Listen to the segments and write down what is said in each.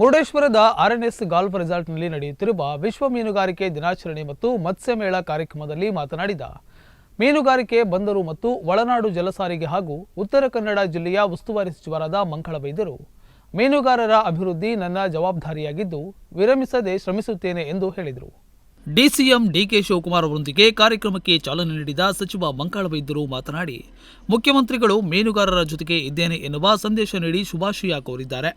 ಮುರುಡೇಶ್ವರದ RNS golf ರೆಸಾರ್ಟ್ನಲ್ಲಿ ನಡೆಯುತ್ತಿರುವ ವಿಶ್ವ ಮೀನುಗಾರಿಕೆ ದಿನಾಚರಣೆ ಮತ್ತು ಮತ್ಸ್ಯ ಮೇಳ ಕಾರ್ಯಕ್ರಮದಲ್ಲಿ ಮಾತನಾಡಿದ, ಮೀನುಗಾರಿಕೆ ಬಂದರು ಮತ್ತು ಒಳನಾಡು ಜಲಸಾರಿಗೆ ಹಾಗೂ ಉತ್ತರ ಕನ್ನಡ ಜಿಲ್ಲೆಯ ಉಸ್ತುವಾರಿ ಸಚಿವರಾದ ಮಂಗಳ ವೈದ್ಯರು ಮೀನುಗಾರರ ಅಭಿವೃದ್ಧಿ ನನ್ನ ಜವಾಬ್ದಾರಿಯಾಗಿದ್ದು ವಿರಮಿಸದೆ ಶ್ರಮಿಸುತ್ತೇನೆ ಎಂದು ಹೇಳಿದರು. ಡಿಸಿಎಂ ಡಿಕೆ ಶಿವಕುಮಾರ್ ಅವರೊಂದಿಗೆ ಕಾರ್ಯಕ್ರಮಕ್ಕೆ ಚಾಲನೆ ನೀಡಿದ ಸಚಿವ ಮಂಕಾಳ ವೈದ್ಯರು ಮಾತನಾಡಿ, ಮುಖ್ಯಮಂತ್ರಿಗಳು ಮೀನುಗಾರರ ಜೊತೆಗೆ ಇದ್ದೇನೆ ಎನ್ನುವ ಸಂದೇಶ ನೀಡಿ ಶುಭಾಶಯ ಕೋರಿದ್ದಾರೆ.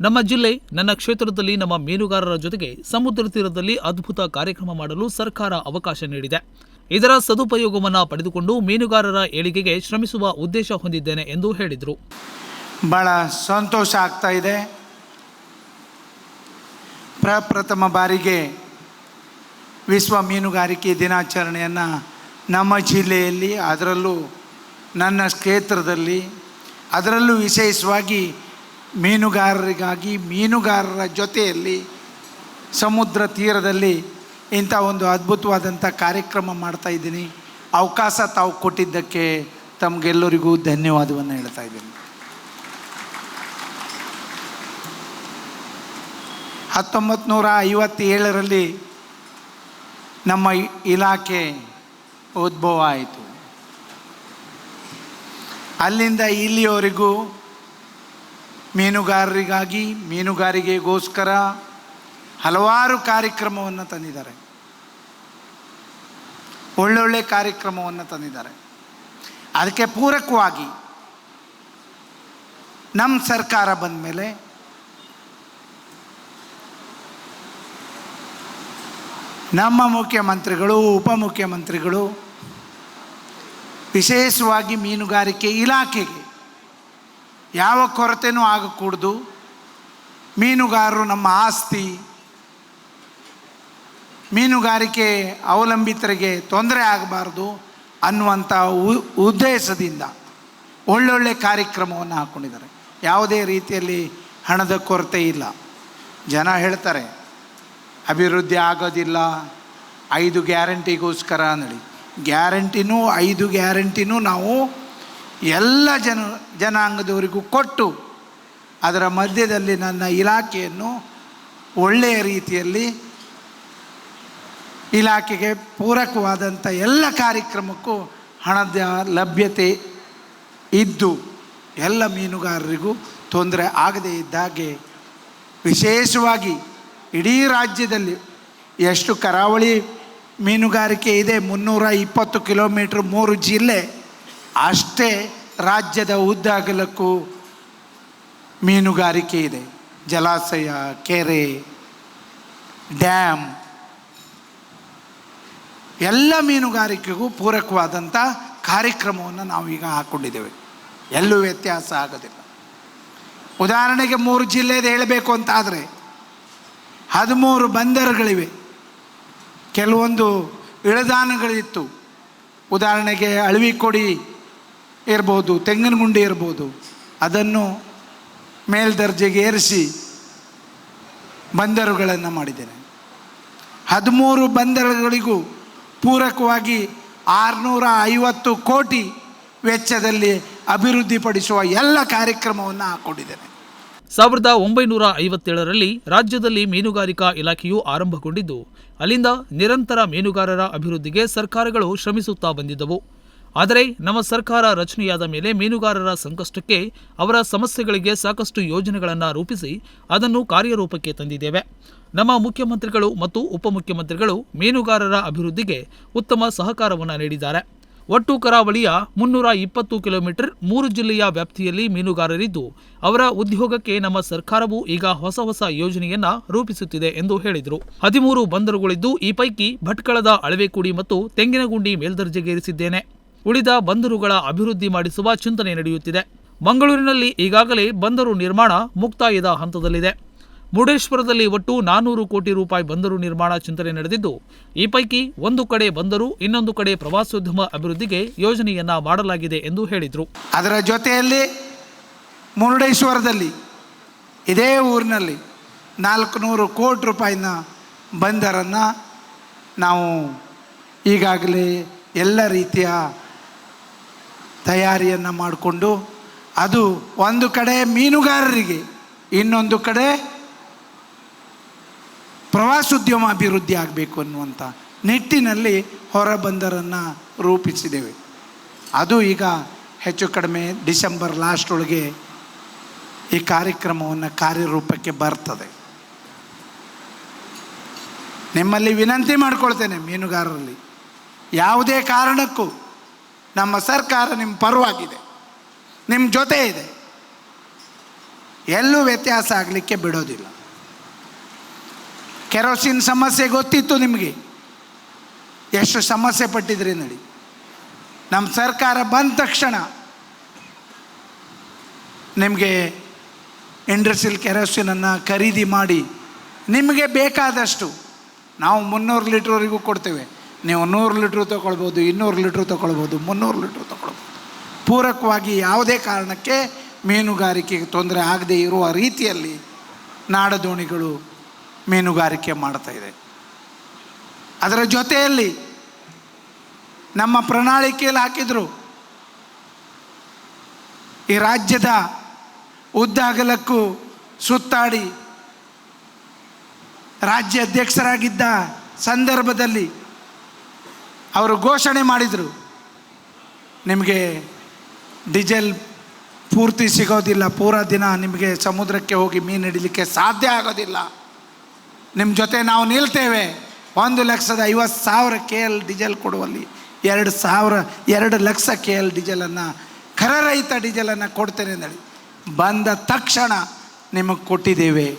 ನಮ್ಮ ಜಿಲ್ಲೆ, ನನ್ನ ಕ್ಷೇತ್ರದಲ್ಲಿ ನಮ್ಮ ಮೀನುಗಾರರ ಜೊತೆಗೆ ಸಮುದ್ರ ತೀರದಲ್ಲಿ ಅದ್ಭುತ ಕಾರ್ಯಕ್ರಮ ಮಾಡಲು ಸರ್ಕಾರ ಅವಕಾಶ ನೀಡಿದೆ. ಇದರ ಸದುಪಯೋಗವನ್ನು ಪಡೆದುಕೊಂಡು ಮೀನುಗಾರರ ಏಳಿಗೆಗೆ ಶ್ರಮಿಸುವ ಉದ್ದೇಶ ಹೊಂದಿದ್ದೇನೆ ಎಂದು ಹೇಳಿದರು. ಬಹಳ ಸಂತೋಷ ಆಗ್ತಾ ಇದೆ. ಪ್ರಪ್ರಥಮ ಬಾರಿಗೆ ವಿಶ್ವ ಮೀನುಗಾರಿಕೆ ದಿನಾಚರಣೆಯನ್ನು ನಮ್ಮ ಜಿಲ್ಲೆಯಲ್ಲಿ, ಅದರಲ್ಲೂ ನನ್ನ ಕ್ಷೇತ್ರದಲ್ಲಿ, ಅದರಲ್ಲೂ ವಿಶೇಷವಾಗಿ ಮೀನುಗಾರರಿಗಾಗಿ, ಮೀನುಗಾರರ ಜೊತೆಯಲ್ಲಿ ಸಮುದ್ರ ತೀರದಲ್ಲಿ ಇಂಥ ಒಂದು ಅದ್ಭುತವಾದಂಥ ಕಾರ್ಯಕ್ರಮ ಮಾಡ್ತಾ ಇದ್ದೀನಿ. ಅವಕಾಶ ತಾವು ಕೊಟ್ಟಿದ್ದಕ್ಕೆ ತಮಗೆಲ್ಲರಿಗೂ ಧನ್ಯವಾದವನ್ನು ಹೇಳ್ತಾ ಇದ್ದೀನಿ. ಹತ್ತೊಂಬತ್ತು ನೂರ ಐವತ್ತೇಳರಲ್ಲಿ ನಮ್ಮ ಇಲಾಖೆ ಉದ್ಭವ ಆಯಿತು ಅಲ್ಲಿಂದ ಇಲ್ಲಿಯವರೆಗೂ ಮೀನುಗಾರರಿಗಾಗಿ, ಮೀನುಗಾರಿಕೆಗೋಸ್ಕರ ಹಲವಾರು ಕಾರ್ಯಕ್ರಮವನ್ನು ತಂದಿದ್ದಾರೆ. ಒಳ್ಳೊಳ್ಳೆ ಕಾರ್ಯಕ್ರಮವನ್ನು ತಂದಿದ್ದಾರೆ. ಅದಕ್ಕೆ ಪೂರಕವಾಗಿ ನಮ್ಮ ಸರ್ಕಾರ ಬಂದ ಮೇಲೆ ನಮ್ಮ ಮುಖ್ಯಮಂತ್ರಿಗಳು, ಉಪಮುಖ್ಯಮಂತ್ರಿಗಳು, ವಿಶೇಷವಾಗಿ ಮೀನುಗಾರಿಕೆ ಇಲಾಖೆಗೆ ಯಾವ ಕೊರತೆನೂ ಆಗಕೂಡ್ದು, ಮೀನುಗಾರರು ನಮ್ಮ ಆಸ್ತಿ, ಮೀನುಗಾರಿಕೆ ಅವಲಂಬಿತರಿಗೆ ತೊಂದರೆ ಆಗಬಾರ್ದು ಅನ್ನುವಂಥ ಉದ್ದೇಶದಿಂದ ಒಳ್ಳೊಳ್ಳೆ ಕಾರ್ಯಕ್ರಮವನ್ನು ಹಾಕ್ಕೊಂಡಿದ್ದಾರೆ ಯಾವುದೇ ರೀತಿಯಲ್ಲಿ ಹಣದ ಕೊರತೆ ಇಲ್ಲ. ಜನ ಹೇಳ್ತಾರೆ ಅಭಿವೃದ್ಧಿ ಆಗೋದಿಲ್ಲ. ಐದು ಗ್ಯಾರಂಟಿಗೋಸ್ಕರ ನಡಿ. ಗ್ಯಾರಂಟಿನೂ, ಐದು ಗ್ಯಾರಂಟಿನೂ ನಾವು ಎಲ್ಲ ಜನ, ಜನಾಂಗದವರಿಗೂ ಕೊಟ್ಟು ಅದರ ಮಧ್ಯದಲ್ಲಿ ನನ್ನ ಇಲಾಖೆಯನ್ನು ಒಳ್ಳೆಯ ರೀತಿಯಲ್ಲಿ ಇಲಾಖೆಗೆ ಪೂರಕವಾದಂಥ ಎಲ್ಲ ಕಾರ್ಯಕ್ರಮಕ್ಕೂ ಹಣದ ಲಭ್ಯತೆ ಇದ್ದು ಎಲ್ಲ ಮೀನುಗಾರರಿಗೂ ತೊಂದರೆ ಆಗದೇ ಇದ್ದಾಗೆ ವಿಶೇಷವಾಗಿ ಇಡೀ ರಾಜ್ಯದಲ್ಲಿ ಎಷ್ಟು ಕರಾವಳಿ ಮೀನುಗಾರಿಕೆ ಇದೆ, ಮುನ್ನೂರ ಇಪ್ಪತ್ತು ಕಿಲೋಮೀಟ್ರ್ ಮೂರು ಜಿಲ್ಲೆ, ಅಷ್ಟೇ ರಾಜ್ಯದ ಉದ್ದಾಗಲಕ್ಕೂ ಮೀನುಗಾರಿಕೆ ಇದೆ. ಜಲಾಶಯ, ಕೆರೆ, ಡ್ಯಾಮ್, ಎಲ್ಲ ಮೀನುಗಾರಿಕೆಗೂ ಪೂರಕವಾದಂಥ ಕಾರ್ಯಕ್ರಮವನ್ನು ನಾವೀಗ ಹಾಕ್ಕೊಂಡಿದ್ದೇವೆ ಎಲ್ಲೂ ವ್ಯತ್ಯಾಸ ಆಗೋದಿಲ್ಲ. ಉದಾಹರಣೆಗೆ ಮೂರು ಜಿಲ್ಲೆದು ಹೇಳಬೇಕು ಅಂತ ಆದರೆ ಹದಿಮೂರು ಬಂದರುಗಳಿವೆ. ಕೆಲವೊಂದು ಇಳದಾನಗಳಿತ್ತು. ಉದಾಹರಣೆಗೆ ಅಳವಿಕೊಡಿ ಇರ್ಬೋದು ತೆಂಗಿನಗುಂಡಿ ಇರ್ಬೋದು, ಅದನ್ನು ಮೇಲ್ದರ್ಜೆಗೆ ಏರಿಸಿ ಬಂದರುಗಳನ್ನು ಮಾಡಿದ್ದೇನೆ. ಹದಿಮೂರು ಬಂದರುಗಳಿಗೂ ಪೂರಕವಾಗಿ ಆರುನೂರ ಐವತ್ತು ಕೋಟಿ ವೆಚ್ಚದಲ್ಲಿ ಅಭಿವೃದ್ಧಿಪಡಿಸುವ ಎಲ್ಲ ಕಾರ್ಯಕ್ರಮವನ್ನು ಹಾಕ್ಕೊಂಡಿದ್ದೇನೆ ಸಾವಿರದ ಒಂಬೈನೂರ ಐವತ್ತೇಳರಲ್ಲಿ ರಾಜ್ಯದಲ್ಲಿ ಮೀನುಗಾರಿಕಾ ಇಲಾಖೆಯು ಆರಂಭಗೊಂಡಿದ್ದು, ಅಲ್ಲಿಂದ ನಿರಂತರ ಮೀನುಗಾರರ ಅಭಿವೃದ್ಧಿಗೆ ಸರ್ಕಾರಗಳು ಶ್ರಮಿಸುತ್ತಾ ಬಂದಿದ್ದವು. ಆದರೆ ನಮ್ಮ ಸರ್ಕಾರ ರಚನೆಯಾದ ಮೇಲೆ ಮೀನುಗಾರರ ಸಂಕಷ್ಟಕ್ಕೆ ಅವರ ಸಮಸ್ಯೆಗಳಿಗೆ ಸಾಕಷ್ಟು ಯೋಜನೆಗಳನ್ನು ರೂಪಿಸಿ ಅದನ್ನು ಕಾರ್ಯರೂಪಕ್ಕೆ ತಂದಿದ್ದೇವೆ. ನಮ್ಮ ಮುಖ್ಯಮಂತ್ರಿಗಳು ಮತ್ತು ಉಪಮುಖ್ಯಮಂತ್ರಿಗಳು ಮೀನುಗಾರರ ಅಭಿವೃದ್ಧಿಗೆ ಉತ್ತಮ ಸಹಕಾರವನ್ನು ನೀಡಿದ್ದಾರೆ. ಒಟ್ಟು ಕರಾವಳಿಯ ಮುನ್ನೂರ ಇಪ್ಪತ್ತು ಕಿಲೋಮೀಟರ್ ಮೂರು ಜಿಲ್ಲೆಯ ವ್ಯಾಪ್ತಿಯಲ್ಲಿ ಮೀನುಗಾರರಿದ್ದು, ಅವರ ಉದ್ಯೋಗಕ್ಕೆ ನಮ್ಮ ಸರ್ಕಾರವು ಈಗ ಹೊಸ ಹೊಸ ಯೋಜನೆಯನ್ನ ರೂಪಿಸುತ್ತಿದೆ ಎಂದು ಹೇಳಿದರು. ಹದಿಮೂರು ಬಂದರುಗಳಿದ್ದು, ಈ ಪೈಕಿ ಭಟ್ಕಳದ ಅಳವೆಕುಡಿ ಮತ್ತು ತೆಂಗಿನಗುಂಡಿ ಮೇಲ್ದರ್ಜೆಗೇರಿಸಿದ್ದೇನೆ ಉಳಿದ ಬಂದರುಗಳ ಅಭಿವೃದ್ಧಿ ಮಾಡಿಸುವ ಚಿಂತನೆ ನಡೆಯುತ್ತಿದೆ. ಮಂಗಳೂರಿನಲ್ಲಿ ಈಗಾಗಲೇ ಬಂದರು ನಿರ್ಮಾಣ ಮುಕ್ತಾಯದ ಹಂತದಲ್ಲಿದೆ. ಮುರುಡೇಶ್ವರದಲ್ಲಿ ಒಟ್ಟು ನಾನೂರು ಕೋಟಿ ರೂಪಾಯಿ ಬಂದರು ನಿರ್ಮಾಣ ಚಿಂತನೆ ನಡೆದಿದ್ದು, ಈ ಪೈಕಿ ಒಂದು ಕಡೆ ಬಂದರು, ಇನ್ನೊಂದು ಕಡೆ ಪ್ರವಾಸೋದ್ಯಮ ಅಭಿವೃದ್ಧಿಗೆ ಯೋಜನೆಯನ್ನ ಮಾಡಲಾಗಿದೆ ಎಂದು ಹೇಳಿದರು. ಅದರ ಜೊತೆಯಲ್ಲಿ ಮುರುಡೇಶ್ವರದಲ್ಲಿ ಇದೇ ಊರಿನಲ್ಲಿ ನಾಲ್ಕು ನೂರು ಕೋಟಿ ರೂಪಾಯಿನ ಬಂದರನ್ನು ನಾವು ಈಗಾಗಲೇ ಎಲ್ಲ ರೀತಿಯ ತಯಾರಿಯನ್ನು ಮಾಡಿಕೊಂಡು, ಅದು ಒಂದು ಕಡೆ ಮೀನುಗಾರರಿಗೆ, ಇನ್ನೊಂದು ಕಡೆ ಪ್ರವಾಸೋದ್ಯಮ ಅಭಿವೃದ್ಧಿ ಆಗಬೇಕು ಅನ್ನುವಂಥ ನಿಟ್ಟಿನಲ್ಲಿ ಹೊರಬಂದರನ್ನು ರೂಪಿಸಿದ್ದೇವೆ. ಅದು ಈಗ ಹೆಚ್ಚು ಕಡಿಮೆ ಡಿಸೆಂಬರ್ ಲಾಸ್ಟ್ ಒಳಗೆ ಈ ಕಾರ್ಯಕ್ರಮವನ್ನು ಕಾರ್ಯರೂಪಕ್ಕೆ ಬರ್ತದೆ. ನಿಮ್ಮಲ್ಲಿ ವಿನಂತಿ ಮಾಡ್ಕೊಳ್ತೇನೆ ಮೀನುಗಾರರಲ್ಲಿ. ಯಾವುದೇ ಕಾರಣಕ್ಕೂ ನಮ್ಮ ಸರ್ಕಾರ ನಿಮ್ಮ ಪರವಾಗಿದೆ. ನಿಮ್ಮ ಜೊತೆ ಇದೆ. ಎಲ್ಲೂ ವ್ಯತ್ಯಾಸ ಆಗಲಿಕ್ಕೆ ಬಿಡೋದಿಲ್ಲ. ಕೆರೋಸಿನ್ ಸಮಸ್ಯೆ ಗೊತ್ತಿತ್ತು ನಿಮಗೆ? ಎಷ್ಟು ಸಮಸ್ಯೆ ಪಟ್ಟಿದ್ರಿ ನಡಿ. ನಮ್ಮ ಸರ್ಕಾರ ಬಂದ ತಕ್ಷಣ ನಿಮಗೆ ಇಂಡಸ್ಟ್ರಿಯಲ್ ಕೆರೋಸಿನನ್ನು ಖರೀದಿ ಮಾಡಿ ನಿಮಗೆ ಬೇಕಾದಷ್ಟು ನಾವು ಮುನ್ನೂರು ಲೀಟ್ರ್ವರೆಗೂ ಕೊಡ್ತೇವೆ. ನೀವು ನೂರು ಲೀಟ್ರ್ ತೊಗೊಳ್ಬೋದು, ಇನ್ನೂರು ಲೀಟ್ರ್ ತೊಗೊಳ್ಬೋದು, ಮುನ್ನೂರು ಲೀಟ್ರ್ ತೊಗೊಳ್ಬೋದು. ಪೂರಕವಾಗಿ ಯಾವುದೇ ಕಾರಣಕ್ಕೆ ಮೀನುಗಾರಿಕೆಗೆ ತೊಂದರೆ ಆಗದೇ ಇರುವ ರೀತಿಯಲ್ಲಿ ನಾಡದೋಣಿಗಳು ಮೀನುಗಾರಿಕೆ ಮಾಡ್ತಾ ಇದೆ. ಅದರ ಜೊತೆಯಲ್ಲಿ ನಮ್ಮ ಪ್ರಣಾಳಿಕೆಯಲ್ಲಿ ಹಾಕಿದರು. ಈ ರಾಜ್ಯದ ಉದ್ದಾಗಲಕ್ಕೂ ಸುತ್ತಾಡಿ ರಾಜ್ಯ ಅಧ್ಯಕ್ಷರಾಗಿದ್ದ ಸಂದರ್ಭದಲ್ಲಿ ಅವರು ಘೋಷಣೆ ಮಾಡಿದರು. ನಿಮಗೆ ಡೀಸೆಲ್ ಪೂರ್ತಿ ಸಿಗೋದಿಲ್ಲ, ಪೂರಾ ದಿನ ನಿಮಗೆ ಸಮುದ್ರಕ್ಕೆ ಹೋಗಿ ಮೀನು ಹಿಡಿಲಿಕ್ಕೆ ಸಾಧ್ಯ ಆಗೋದಿಲ್ಲ. ನಿಮ್ಮ ಜೊತೆ ನಾವು ನಿಲ್ತೇವೆ. ಒಂದು ಲಕ್ಷದ ಐವತ್ತು ಸಾವಿರ ಕೆ ಎಲ್ ಡೀಸೆಲ್ ಕೊಡುವಲ್ಲಿ ಎರಡು ಸಾವಿರ, ಎರಡು ಲಕ್ಷ ಕೆ ಎಲ್ ಡೀಸೆಲನ್ನು ಕರರಹಿತ ಡೀಸೆಲನ್ನು ಕೊಡ್ತೇನೆ ಅಂದೇಳಿ. ಬಂದ ತಕ್ಷಣ ನಿಮಗೆ ಕೊಟ್ಟಿದ್ದೇವೆ.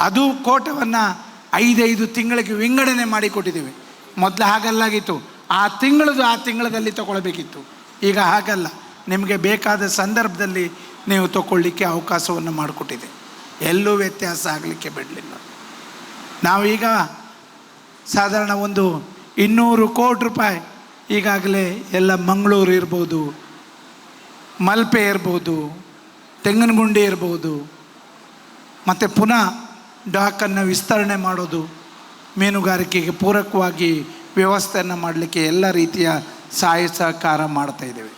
ಅದು ಕೋಟವನ್ನು ಐದೈದು ತಿಂಗಳಿಗೆ ವಿಂಗಡಣೆ ಮಾಡಿ ಕೊಟ್ಟಿದ್ದೇವೆ. ಮೊದಲು ಹಾಗಲ್ಲಾಗಿತ್ತು. ಆ ತಿಂಗಳದು ಆ ತಿಂಗಳದಲ್ಲಿ ತಗೊಳ್ಬೇಕಿತ್ತು. ಈಗ ಹಾಗಲ್ಲ. ನಿಮಗೆ ಬೇಕಾದ ಸಂದರ್ಭದಲ್ಲಿ ನೀವು ತಗೊಳ್ಳಿಕ್ಕೆ ಅವಕಾಶವನ್ನು ಮಾಡಿಕೊಟ್ಟಿದೆ. ಎಲ್ಲೂ ವ್ಯತ್ಯಾಸ ಆಗಲಿಕ್ಕೆ ಬಿಡಲಿಲ್ಲ. ನಾವೀಗ ಸಾಧಾರಣ ಒಂದು ಇನ್ನೂರು ಕೋಟಿ ರೂಪಾಯಿ ಈಗಾಗಲೇ ಎಲ್ಲ ಮಂಗಳೂರು ಇರ್ಬೋದು, ಮಲ್ಪೆ ಇರ್ಬೋದು, ತೆಂಗನಗುಂಡಿ ಇರ್ಬೋದು, ಮತ್ತು ಪುನಃ ಡಾಕನ್ನು ವಿಸ್ತರಣೆ ಮಾಡೋದು, ಮೀನುಗಾರಿಕೆಗೆ ಪೂರಕವಾಗಿ ವ್ಯವಸ್ಥೆಯನ್ನು ಮಾಡಲಿಕ್ಕೆ ಎಲ್ಲ ರೀತಿಯ ಸಹಾಯ ಸಹಕಾರ ಮಾಡ್ತಾ ಇದ್ದೇವೆ.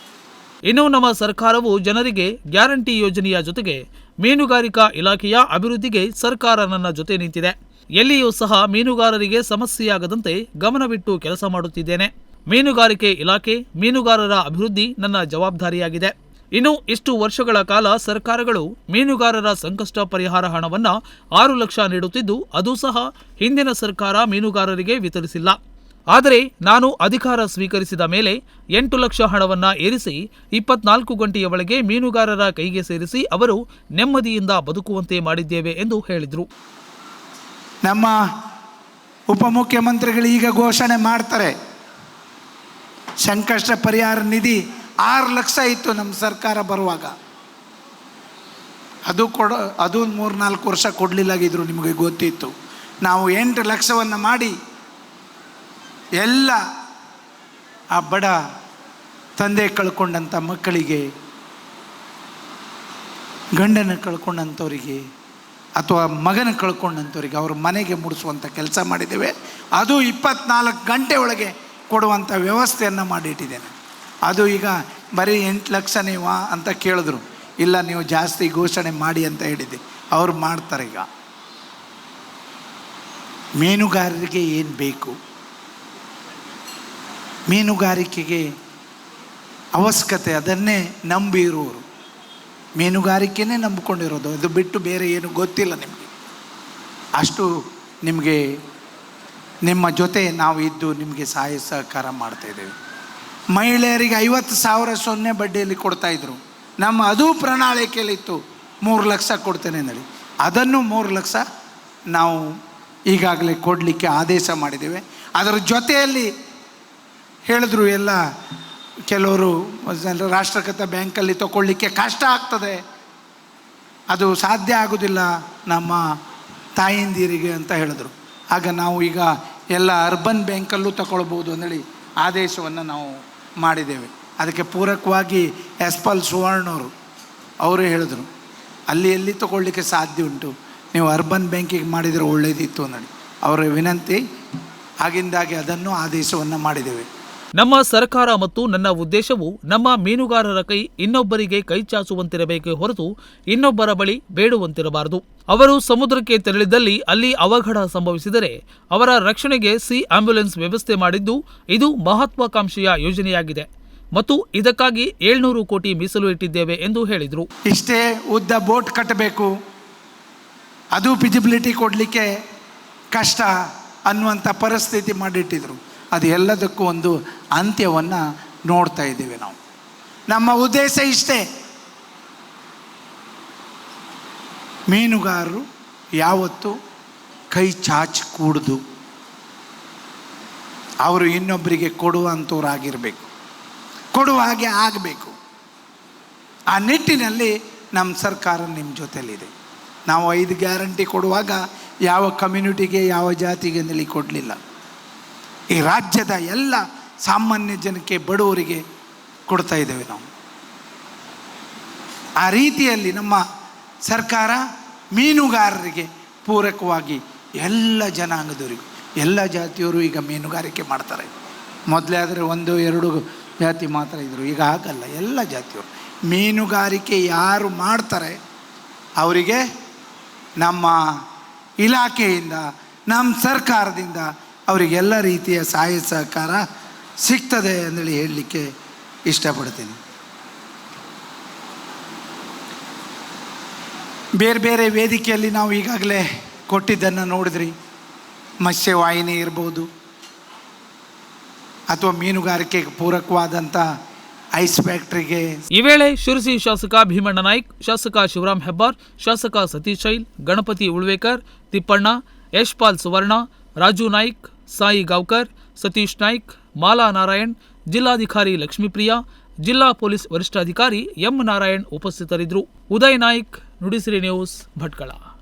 ಇನ್ನು ನಮ್ಮ ಸರ್ಕಾರವು ಜನರಿಗೆ ಗ್ಯಾರಂಟಿ ಯೋಜನೆಯ ಜೊತೆಗೆ ಮೀನುಗಾರಿಕಾ ಇಲಾಖೆಯ ಅಭಿವೃದ್ಧಿಗೆ ಸರ್ಕಾರ ನನ್ನ ಜೊತೆ ನಿಂತಿದೆ. ಎಲ್ಲಿಯೂ ಸಹ ಮೀನುಗಾರರಿಗೆ ಸಮಸ್ಯೆಯಾಗದಂತೆ ಗಮನವಿಟ್ಟು ಕೆಲಸ ಮಾಡುತ್ತಿದ್ದೇನೆ. ಮೀನುಗಾರಿಕೆ ಇಲಾಖೆ ಮೀನುಗಾರರ ಅಭಿವೃದ್ಧಿ ನನ್ನ ಜವಾಬ್ದಾರಿಯಾಗಿದೆ. ಇನ್ನು ಇಷ್ಟು ವರ್ಷಗಳ ಕಾಲ ಸರ್ಕಾರಗಳು ಮೀನುಗಾರರ ಸಂಕಷ್ಟ ಪರಿಹಾರ ಹಣವನ್ನು ಆರು ಲಕ್ಷ ನೀಡುತ್ತಿದ್ದು, ಅದು ಸಹ ಹಿಂದಿನ ಸರ್ಕಾರ ಮೀನುಗಾರರಿಗೆ ವಿತರಿಸಿಲ್ಲ. ಆದರೆ ನಾನು ಅಧಿಕಾರ ಸ್ವೀಕರಿಸಿದ ಮೇಲೆ ಎಂಟು ಲಕ್ಷ ಹಣವನ್ನು ಏರಿಸಿ ಇಪ್ಪತ್ನಾಲ್ಕು ಗಂಟೆಯ ಒಳಗೆ ಮೀನುಗಾರರ ಕೈಗೆ ಸೇರಿಸಿ ಅವರು ನೆಮ್ಮದಿಯಿಂದ ಬದುಕುವಂತೆ ಮಾಡಿದ್ದೇವೆ ಎಂದು ಹೇಳಿದರು. ನಮ್ಮ ಉಪಮುಖ್ಯಮಂತ್ರಿಗಳು ಈಗ ಘೋಷಣೆ ಮಾಡ್ತಾರೆ. ಸಂಕಷ್ಟ ಪರಿಹಾರ ನಿಧಿ ಆರು ಲಕ್ಷ ಇತ್ತು ನಮ್ಮ ಸರ್ಕಾರ ಬರುವಾಗ. ಅದು ಕೊಡ, ಅದು ಮೂರು ನಾಲ್ಕು ವರ್ಷ ಕೊಡಲಿಲ್ಲಾಗಿದ್ರು ನಿಮಗೆ ಗೊತ್ತಿತ್ತು. ನಾವು ಎಂಟು ಲಕ್ಷವನ್ನು ಮಾಡಿ ಎಲ್ಲ ಆ ಬಡ ತಂದೆ ಕಳ್ಕೊಂಡಂಥ ಮಕ್ಕಳಿಗೆ, ಗಂಡನ ಕಳ್ಕೊಂಡಂಥವರಿಗೆ ಅಥವಾ ಮಗನ ಕಳ್ಕೊಂಡಂಥವ್ರಿಗೆ ಅವ್ರ ಮನೆಗೆ ಮುಡಿಸುವಂಥ ಕೆಲಸ ಮಾಡಿದ್ದೇವೆ. ಅದು ಇಪ್ಪತ್ನಾಲ್ಕು ಗಂಟೆ ಒಳಗೆ ಕೊಡುವಂಥ ವ್ಯವಸ್ಥೆಯನ್ನು ಮಾಡಿಟ್ಟಿದ್ದೇನೆ ಅದು ಈಗ ಬರೀ ಎಂಟು ಲಕ್ಷ ನೀವಾ ಅಂತ ಕೇಳಿದ್ರು. ಇಲ್ಲ, ನೀವು ಜಾಸ್ತಿ ಘೋಷಣೆ ಮಾಡಿ ಅಂತ ಹೇಳಿದ್ದೆ. ಅವ್ರು ಮಾಡ್ತಾರೆ ಈಗ. ಮೀನುಗಾರರಿಗೆ ಏನು ಬೇಕು? ಮೀನುಗಾರಿಕೆಗೆ ಅವಶ್ಯಕತೆ ಅದನ್ನೇ ನಂಬಿ ಇರುವವರು ಮೀನುಗಾರಿಕೆನೇ ನಂಬಿಕೊಂಡಿರೋದು. ಇದು ಬಿಟ್ಟು ಬೇರೆ ಏನು ಗೊತ್ತಿಲ್ಲ ನಿಮಗೆ. ಅಷ್ಟು ನಿಮಗೆ, ನಿಮ್ಮ ಜೊತೆ ನಾವು ಇದ್ದು ನಿಮಗೆ ಸಹಾಯ ಸಹಕಾರ ಮಾಡ್ತಾಯಿದ್ದೇವೆ ಮಹಿಳೆಯರಿಗೆ ಐವತ್ತು ಸಾವಿರ ಸೊನ್ನೆ ಬಡ್ಡಿಯಲ್ಲಿ ಕೊಡ್ತಾಯಿದ್ರು ನಮ್ಮ ಅದು ಪ್ರಣಾಳಿಕೆಯಲ್ಲಿತ್ತು. ಮೂರು ಲಕ್ಷ ಕೊಡ್ತೇನೆ ಹೇಳಿ ಅದನ್ನು ಮೂರು ಲಕ್ಷ ನಾವು ಈಗಾಗಲೇ ಕೊಡಲಿಕ್ಕೆ ಆದೇಶ ಮಾಡಿದ್ದೇವೆ. ಅದರ ಜೊತೆಯಲ್ಲಿ ಹೇಳಿದ್ರು, ಎಲ್ಲ ಕೆಲವರು ರಾಷ್ಟ್ರಕೃತ ಬ್ಯಾಂಕಲ್ಲಿ ತಗೊಳ್ಳಿಕ್ಕೆ ಕಷ್ಟ ಆಗ್ತದೆ. ಅದು ಸಾಧ್ಯ ಆಗೋದಿಲ್ಲ ನಮ್ಮ ತಾಯಿಂದಿರಿಗೆ ಅಂತ ಹೇಳಿದ್ರು. ಆಗ ನಾವು ಈಗ ಎಲ್ಲ ಅರ್ಬನ್ ಬ್ಯಾಂಕಲ್ಲೂ ತಗೊಳ್ಬೋದು ಅಂದೇಳಿ ಆದೇಶವನ್ನು ನಾವು ಮಾಡಿದ್ದೇವೆ. ಅದಕ್ಕೆ ಪೂರಕವಾಗಿ ಎಸ್ ಪಲ್ ಸುವರ್ಣವರು ಅವರು ಹೇಳಿದರು. ಅಲ್ಲಿ ಎಲ್ಲಿ ತಗೊಳ್ಳಿಕ್ಕೆ ಸಾಧ್ಯ ಉಂಟು, ನೀವು ಅರ್ಬನ್ ಬ್ಯಾಂಕಿಗೆ ಮಾಡಿದರೆ ಒಳ್ಳೆಯದಿತ್ತು ನೋಡಿ ಅವರ ವಿನಂತಿ, ಆಗಿಂದಾಗಿ ಅದನ್ನು ಆದೇಶವನ್ನು ಮಾಡಿದ್ದೇವೆ. ನಮ್ಮ ಸರ್ಕಾರ ಮತ್ತು ನನ್ನ ಉದ್ದೇಶವು ನಮ್ಮ ಮೀನುಗಾರರ ಕೈ ಇನ್ನೊಬ್ಬರಿಗೆ ಕೈ ಚಾಚುವಂತಿರಬೇಕೇ ಹೊರತು ಇನ್ನೊಬ್ಬರ ಬಳಿ ಬೇಡುವಂತಿರಬಾರದು. ಅವರು ಸಮುದ್ರಕ್ಕೆ ತೆರಳಿದಲ್ಲಿ ಅಲ್ಲಿ ಅವಘಡ ಸಂಭವಿಸಿದರೆ ಅವರ ರಕ್ಷಣೆಗೆ ಸಿ ಆಂಬ್ಯುಲೆನ್ಸ್ ವ್ಯವಸ್ಥೆ ಮಾಡಿದ್ದು ಇದು ಮಹತ್ವಾಕಾಂಕ್ಷೆಯ ಯೋಜನೆಯಾಗಿದೆ. ಮತ್ತು ಇದಕ್ಕಾಗಿ ಏಳ್ನೂರು ಕೋಟಿ ಮೀಸಲು ಇಟ್ಟಿದ್ದೇವೆ ಎಂದು ಹೇಳಿದರು. ಇಷ್ಟೇ ಉದ್ದ ಬೋಟ್ ಕಟ್ಟಬೇಕು. ಅದು ಫಿಜಿಬಿಲಿಟಿ ಕೊಡಲಿಕ್ಕೆ ಕಷ್ಟ ಅನ್ನುವಂಥ ಪರಿಸ್ಥಿತಿ ಮಾಡಿಟ್ಟಿದ್ರು. ಅದು ಎಲ್ಲದಕ್ಕೂ ಒಂದು ಅಂತ್ಯವನ್ನು ನೋಡ್ತಾ ಇದ್ದೀವಿ ನಾವು. ನಮ್ಮ ಉದ್ದೇಶ ಇಷ್ಟೇ. ಮೀನುಗಾರರು ಯಾವತ್ತು ಕೈ ಚಾಚಿ ಕೂಡ್ದು ಅವರು ಇನ್ನೊಬ್ಬರಿಗೆ ಕೊಡುವಂಥವ್ರಾಗಿರಬೇಕು. ಕೊಡುವ ಹಾಗೆ ಆಗಬೇಕು. ಆ ನಿಟ್ಟಿನಲ್ಲಿ ನಮ್ಮ ಸರ್ಕಾರ ನಿಮ್ಮ ಜೊತೆಯಲ್ಲಿದೆ ನಾವು ಐದು ಗ್ಯಾರಂಟಿ ಕೊಡುವಾಗ ಯಾವ ಕಮ್ಯುನಿಟಿಗೆ ಯಾವ ಜಾತಿಗೆ ಕೊಡಲಿಲ್ಲ. ಈ ರಾಜ್ಯದ ಎಲ್ಲ ಸಾಮಾನ್ಯ ಜನಕ್ಕೆ ಬಡವರಿಗೆ ಕೊಡ್ತಾ ಇದ್ದೇವೆ ನಾವು. ಆ ರೀತಿಯಲ್ಲಿ ನಮ್ಮ ಸರ್ಕಾರ ಮೀನುಗಾರರಿಗೆ ಪೂರಕವಾಗಿ ಎಲ್ಲ ಜನಾಂಗದವರಿಗೂ, ಎಲ್ಲ ಜಾತಿಯವರು ಈಗ ಮೀನುಗಾರಿಕೆ ಮಾಡ್ತಾರೆ. ಮೊದಲೇ ಆದರೆ ಒಂದು, ಎರಡು ಜಾತಿ ಮಾತ್ರ ಇದ್ದರು ಈಗ ಹಾಗಲ್ಲ, ಎಲ್ಲ ಜಾತಿಯವರು. ಮೀನುಗಾರಿಕೆ ಯಾರು ಮಾಡ್ತಾರೆ, ಅವರಿಗೆ ನಮ್ಮ ಇಲಾಖೆಯಿಂದ, ನಮ್ಮ ಸರ್ಕಾರದಿಂದ ಅವರಿಗೆಲ್ಲ ರೀತಿಯ ಸಹಾಯ ಸಹಕಾರ ಸಿಗ್ತದೆ ಅಂದೇಳಿ ಹೇಳಲಿಕ್ಕೆ ಇಷ್ಟಪಡ್ತೀನಿ. ಬೇರೆ ಬೇರೆ ವೇದಿಕೆಯಲ್ಲಿ ನಾವು ಈಗಾಗಲೇ ಕೊಟ್ಟಿದ್ದನ್ನು ನೋಡಿದ್ರಿ. ಮತ್ಸ್ಯವಾಹಿನಿ ಇರ್ಬೋದು. ಅಥವಾ ಮೀನುಗಾರಿಕೆಗೆ ಪೂರಕವಾದಂಥ ಐಸ್ ಫ್ಯಾಕ್ಟ್ರಿಗೆ. ಈ ವೇಳೆ ಶಿರಸಿ ಶಾಸಕ ಭೀಮಣ್ಣ ನಾಯ್ಕ್, ಶಾಸಕ ಶಿವರಾಮ್ ಹೆಬ್ಬಾರ್, ಶಾಸಕ ಸತೀಶ್ ಶೈಲ್, ಗಣಪತಿ ಉಳ್ವೇಕರ್, ತಿಪ್ಪಣ್ಣ, ಯಶ್ಪಾಲ್ ಸುವರ್ಣ ರಾಜು ನಾಯ್ಕ್, ಸಾಯಿ ಗಾವ್ಕರ್, ಸತೀಶ್ ನಾಯ್ಕ್, ಮಾಲಾ ನಾರಾಯಣ್, ಜಿಲ್ಲಾಧಿಕಾರಿ ಲಕ್ಷ್ಮೀಪ್ರಿಯಾ, ಜಿಲ್ಲಾ ಪೊಲೀಸ್ ವರಿಷ್ಠಾಧಿಕಾರಿ ಎಂ ನಾರಾಯಣ್ ಉಪಸ್ಥಿತರಿದ್ದರು. ಉದಯ್ ನಾಯ್ಕ್, ನುಡಿಸಿರಿ ನ್ಯೂಸ್ ಭಟ್ಕಳ.